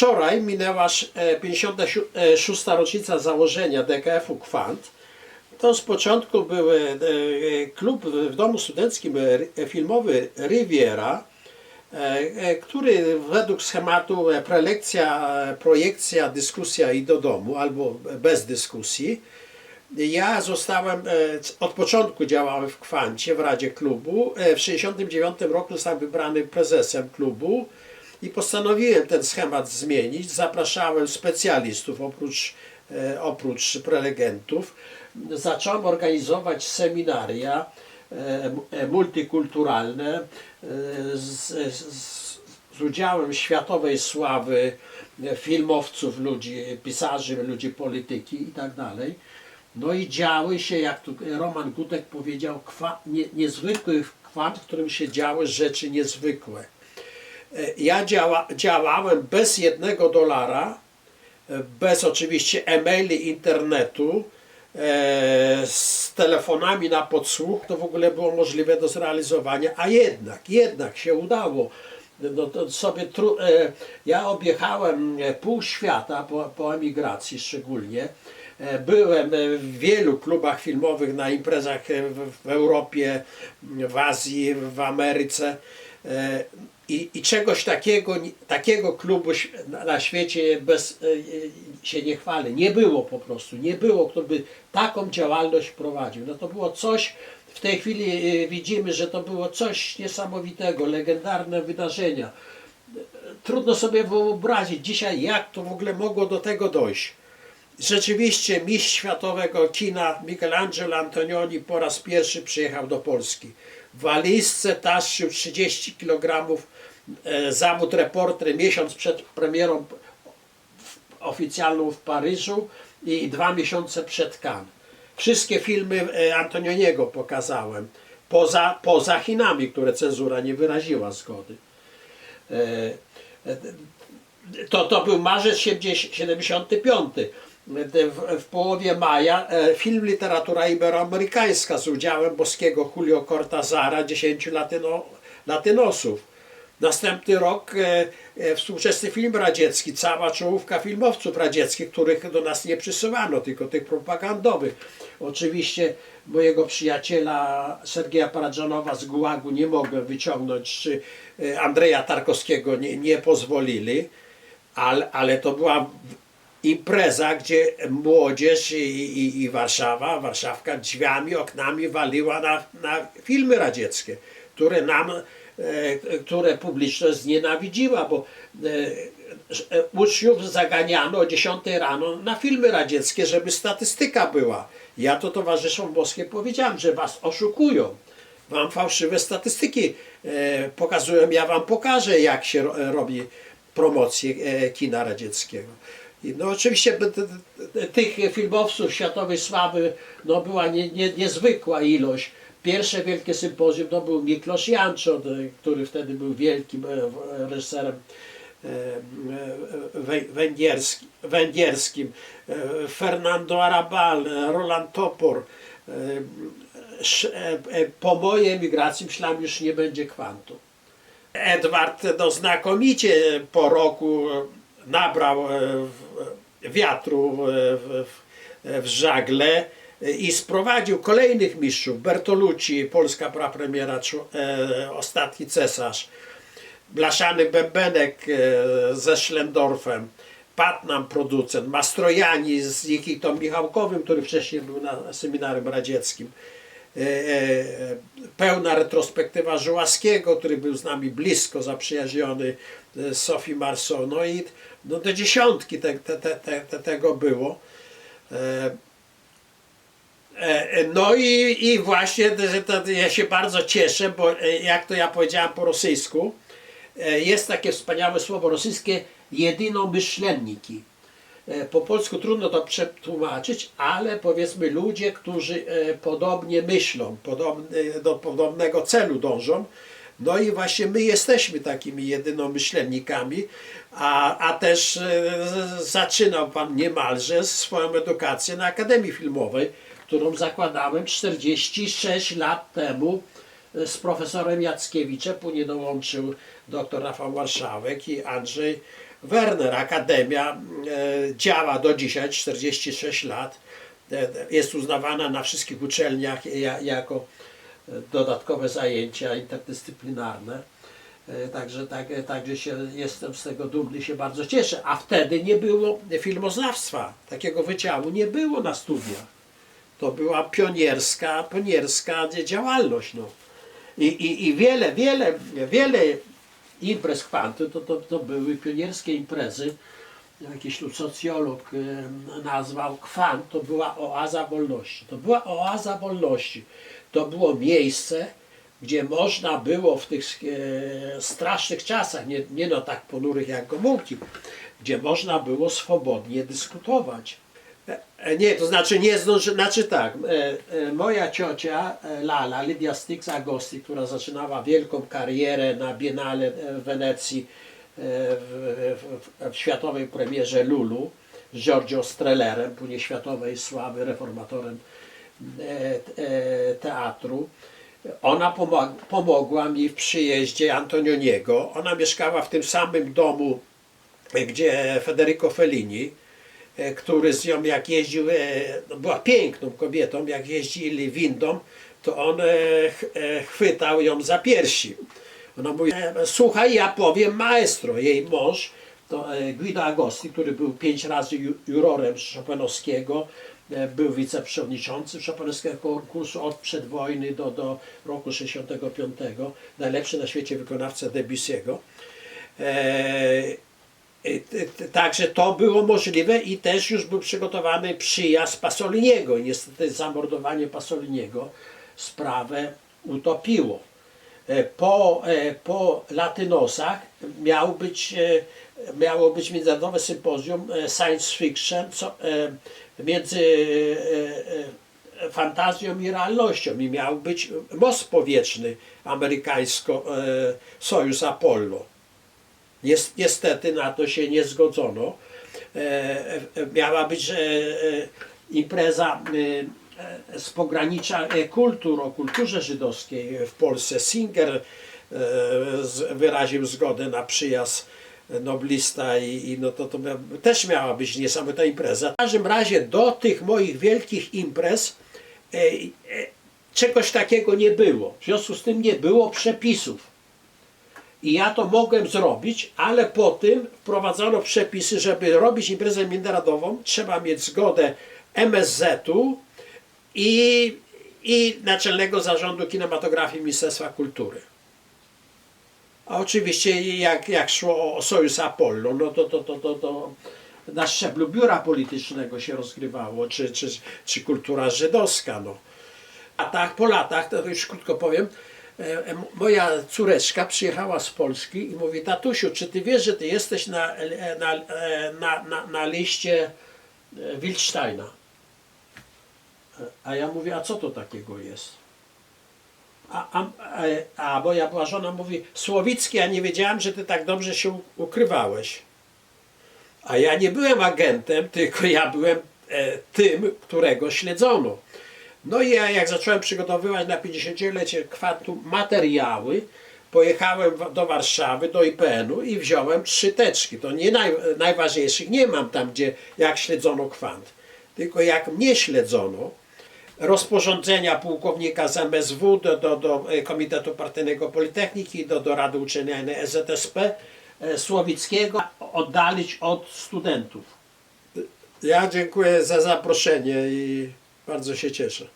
wczoraj minęła sz- e, 56. rocznica założenia DKF-u Kwant. To z początku był e, e, klub w domu studenckim e, filmowy Riviera, e, e, który według schematu e, prelekcja, e, projekcja, dyskusja i do domu, albo bez dyskusji. Ja zostałem, e, od początku działałem w Kwancie, w Radzie Klubu. E, W 1969 roku zostałem wybrany prezesem klubu i postanowiłem ten schemat zmienić. Zapraszałem specjalistów oprócz, e, oprócz prelegentów. Zacząłem organizować seminaria e, e, multikulturalne z, z, z udziałem światowej sławy filmowców, ludzi, pisarzy, ludzi polityki i tak dalej. No i działy się, jak tu Roman Gutek powiedział, kwa, nie, niezwykły kwant, w którym się działy rzeczy niezwykłe. Ja działa, działałem bez jednego dolara, bez oczywiście e-maili, internetu, e, z telefonami na podsłuch, to w ogóle było możliwe do zrealizowania, a jednak, jednak się udało. No to sobie tru, e, ja objechałem e, pół świata po, po emigracji szczególnie. Byłem w wielu klubach filmowych, na imprezach w Europie, w Azji, w Ameryce. I, I czegoś takiego, takiego klubu na, świecie bez, e, e, się nie chwali. Nie było po prostu. Nie było, kto by taką działalność prowadził. No to było coś, w tej chwili e, widzimy, że to było coś niesamowitego, legendarne wydarzenia. Trudno sobie wyobrazić dzisiaj, jak to w ogóle mogło do tego dojść. Rzeczywiście mistrz światowego kina Michelangelo Antonioni po raz pierwszy przyjechał do Polski. W walizce taszczył 30 kg zawód reporter miesiąc przed premierą oficjalną w Paryżu i dwa miesiące przed Cannes. Wszystkie filmy e, Antonioniego pokazałem, poza, poza Chinami, które cenzura nie wyraziła zgody. E, e, to, to był marzec 70 75. W, w połowie maja e, film Literatura Iberoamerykańska z udziałem boskiego Julio Cortazara, 10 latyno, latynosów. Następny rok e, e, współczesny film radziecki, cała czołówka filmowców radzieckich, których do nas nie przysyłano, tylko tych propagandowych. Oczywiście mojego przyjaciela Sergeja Paradżanowa z Gułagu nie mogłem wyciągnąć, czy e, Andrzeja Tarkowskiego nie, nie pozwolili, ale, ale to była impreza, gdzie młodzież i, i, i Warszawa, Warszawka drzwiami, oknami waliła na, na filmy radzieckie, które nam, e, które publiczność znienawidziła, bo e, e, uczniów zaganiano o 10 rano na filmy radzieckie, żeby statystyka była. Ja to towarzyszom boskie powiedziałem, że was oszukują. Wam fałszywe statystyki pokazują, ja wam pokażę, jak się ro, robi promocję kina radzieckiego. No oczywiście tych filmowców światowej sławy no, była nie, nie, niezwykła ilość. Pierwsze wielkie sympozjum to był Miklos Janczon, e, który wtedy był wielkim e, reżyserem e, węgierski, węgierskim. Fernando Arabal, Roland Topor. Po mojej emigracji myślałem, już nie będzie kwantu. Edward no, znakomicie po roku nabrał wiatru w, w, w żagle i sprowadził kolejnych mistrzów. Bertolucci, polska prapremiera, e, ostatni cesarz. Blaszany Bębenek e, ze Schlendorfem, Patnam producent, Mastrojani z Nikitą Michałkowym, który wcześniej był na seminarium radzieckim. E, e, pełna retrospektywa Żułaskiego, który był z nami blisko zaprzyjaźniony e, z Sophie Marceau. No i no do dziesiątki te, te, te, te, te, tego było. E, E, No i, i właśnie że ja się bardzo cieszę, bo e, jak to ja powiedziałem po rosyjsku, e, jest takie wspaniałe słowo rosyjskie jedynomyślenniki. E, Po polsku trudno to przetłumaczyć, ale powiedzmy ludzie, którzy e, podobnie myślą, do podobnego celu dążą. No i właśnie my jesteśmy takimi jedynomyślennikami, a, a też e, zaczynał Pan niemalże swoją edukację na Akademii Filmowej, którą zakładałem 46 lat temu e, z profesorem Jackiewiczem, później dołączył dr Rafał Warszawek i Andrzej Werner, Akademia e, działa do dzisiaj, 46 lat. E, Jest uznawana na wszystkich uczelniach ja- jako dodatkowe zajęcia interdyscyplinarne. Także, tak, także się, jestem z tego dumny, się bardzo cieszę. A wtedy nie było filmoznawstwa, takiego wydziału nie było na studiach. To była pionierska, pionierska działalność. No. I, i, I wiele, wiele, wiele imprez kwantu to, to, to były pionierskie imprezy. Jakiś tu socjolog nazwał kwant, to była oaza wolności. To była oaza wolności. To było miejsce, gdzie można było w tych e, strasznych czasach, nie, nie no tak ponurych jak Gomułki, gdzie można było swobodnie dyskutować. E, e, Nie, to znaczy nie zdąży, znaczy tak, e, moja ciocia Lala, Lidia Styx Agosti, która zaczynała wielką karierę na Biennale w Wenecji w, w, w światowej premierze Lulu z Giorgio Strellerem, później światowej sławy, reformatorem teatru. Ona pomog, pomogła mi w przyjeździe Antonioniego. Ona mieszkała w tym samym domu, gdzie Federico Fellini, który z nią jak jeździł, e, no była piękną kobietą, jak jeździli windą, to on e, ch- e, chwytał ją za piersi. Ona mówi, e, słuchaj, ja powiem maestro, jej mąż, to e, Guido Agosti, który był pięć razy ju- jurorem Chopinowskiego, e, był wiceprzewodniczącym Chopinowskiego konkursu od przedwojny do, do roku 65, najlepszy na świecie wykonawca Debussy'ego. T- Także to było możliwe i też już był przygotowany przyjazd Pasoliniego. Niestety zamordowanie Pasoliniego sprawę utopiło. E, Po, e, po Latynosach miał być, e, miało być międzynarodowe sympozjum science fiction co, między fantazją i realnością i miał być most powietrzny amerykańsko-sojusz Apollo. Jest, niestety na to się nie zgodzono. E, e, miała być e, impreza z pogranicza kultur, o kulturze żydowskiej w Polsce. Singer wyraził zgodę na przyjazd noblista i, i no to, to też miała być niesamowita impreza. W każdym razie do tych moich wielkich imprez czegoś takiego nie było. W związku z tym nie było przepisów. I ja to mogłem zrobić, ale po tym wprowadzono przepisy, żeby robić imprezę międzynarodową, trzeba mieć zgodę MSZ-u i, i Naczelnego Zarządu Kinematografii Ministerstwa Kultury. A oczywiście jak, jak szło o, Sojusz Apollo, no to, to, to, to, to na szczeblu biura politycznego się rozgrywało, czy, czy, czy kultura żydowska. No. A tak po latach, to już krótko powiem, moja córeczka przyjechała z Polski i mówi, tatusiu, czy ty wiesz, że ty jesteś na, e, na, e, na, na, na liście e, Wildsteina? E, A ja mówię, a co to takiego jest? A, a, a, moja była żona mówi, Słowicki, ja nie wiedziałam, że ty tak dobrze się ukrywałeś. A ja nie byłem agentem, tylko ja byłem e, tym, którego śledzono. No i ja jak zacząłem przygotowywać na 50-lecie kwantu materiały, pojechałem do Warszawy, do IPN-u i wziąłem trzy teczki. To nie naj, najważniejszych nie mam tam, gdzie jak śledzono kwant, tylko jak mnie śledzono, rozporządzenia pułkownika z MSW do, do, do e, Komitetu Partyjnego Politechniki, do, do Rady Uczelnianej SZSP e, Słowickiego oddalić od studentów. Ja dziękuję za zaproszenie i bardzo się cieszę.